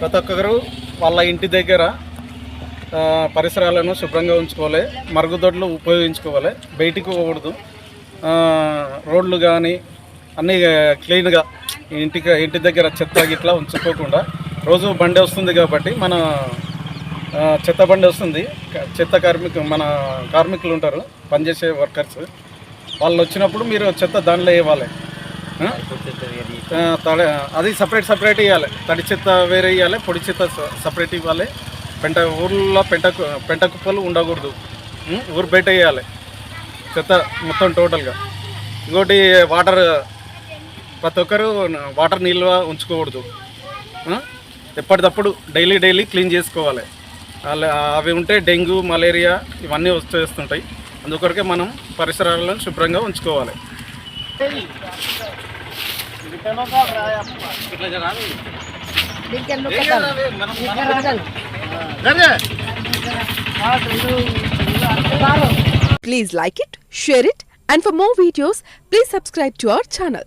ప్రతి ఒక్కరు వాళ్ళ ఇంటి దగ్గర పరిసరాలను శుభ్రంగా ఉంచుకోవాలి మరుగుదొడ్లు ఉపయోగించుకోవాలి బయటికి పోకూడదు. రోడ్లు కానీ అన్నీ క్లీన్గా ఇంటికి ఇంటి దగ్గర చెత్త గిట్లా ఉంచుకోకుండా రోజు బండి వస్తుంది కాబట్టి మన చెత్త బండి వస్తుంది. చెత్త కార్మిక మన కార్మికులు ఉంటారు పనిచేసే వర్కర్స్. వాళ్ళు వచ్చినప్పుడు మీరు చెత్త దానిలో వేయాలి. తడి అది సపరేట్ సపరేట్ ఇవ్వాలి తడి చెత్త వేరే ఇవ్వాలి పొడి చెత్త సపరేట్ ఇవ్వాలి. పెంట ఊర్లో పెంట కు- పెంట కుప్పలు ఉండకూడదు. ఊరు బయట వేయాలి చెత్త మొత్తం టోటల్గా ఇంకోటి వాటర్ ప్రతి ఒక్కరు వాటర్ నిల్వ ఉంచుకోకూడదు. ఎప్పటికప్పుడు డైలీ డైలీ క్లీన్ చేసుకోవాలి. అలా అవి ఉంటే డెంగ్యూ మలేరియా ఇవన్నీ వచ్చేస్తుంటాయి అందుకొరకే మనం పరిసరాలను శుభ్రంగా ఉంచుకోవాలి. Please like it, share it, and for more videos, please subscribe to our channel.